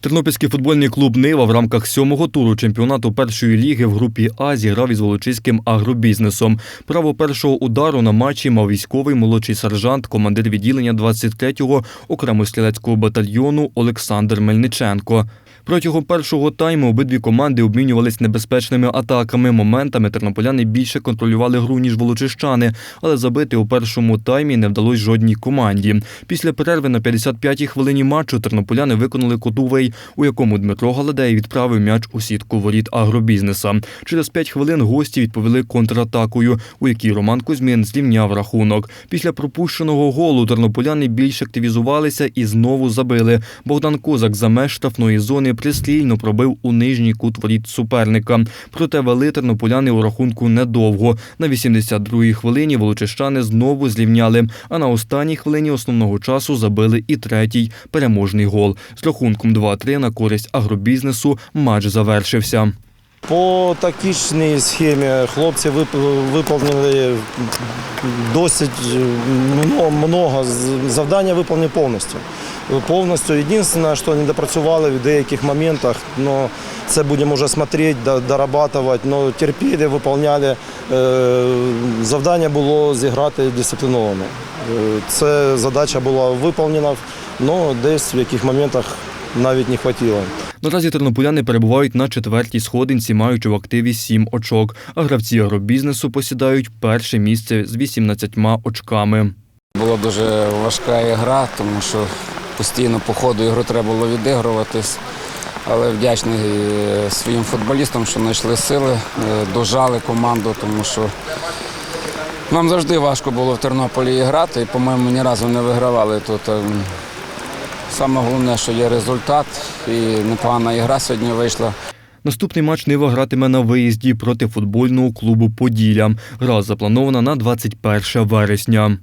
Тернопільський футбольний клуб Нива в рамках сьомого туру чемпіонату першої ліги в групі А зіграв із волочиським агробізнесом. Право першого удару на матчі мав військовий молодший сержант, командир відділення 23-го окремо стрілецького батальйону Олександр Мельниченко. Протягом першого тайму обидві команди обмінювались небезпечними атаками. Моментами тернополяни більше контролювали гру, ніж волочищани, але забити у першому таймі не вдалося жодній команді. Після перерви на 55-й хвилині матчу тернополяни виконали котувей, у якому Дмитро Галадей відправив м'яч у сітку воріт агробізнеса. Через 5 хвилин гості відповіли контратакою, у якій Роман Кузьмін зрівняв рахунок. Після пропущеного голу тернополяни більш активізувалися і знову забили. Богдан Козак за меж штрафної зони пристрільно пробив у нижній кут воріт суперника. Проте вели тернополяни у рахунку недовго. На 82-й хвилині волочищани знову зрівняли, а на останній хвилині основного часу забили і третій переможний гол. З рахунком 2-3 на користь агробізнесу матч завершився. По тактичній схемі хлопці вип- виконали досить много. Завдання виконані повністю. Повністю. Єдине, що не допрацювали в деяких моментах, но це будемо вже смотреть, до- дорабатувати. Но терпіли, виконували. Е, Завдання було зіграти дисципліновано. Е, Це задача була виконана, але десь в яких моментах навіть не вистачило. Наразі тернополяни перебувають на четвертій сходинці, маючи в активі 7 очок, а гравці агробізнесу посідають перше місце з 18 очками. Була дуже важка ігра, тому що постійно по ходу ігру треба було відігруватись. Але вдячний е, своїм футболістам, що знайшли сили, е, дожали команду, тому що нам завжди важко було в Тернополі грати, і, по-моєму, ні разу не вигравали тут. Саме головне, що є результат, і непогана ігра сьогодні вийшла. Наступний матч Нива гратиме на виїзді проти футбольного клубу Поділля. Гра запланована на 21 вересня.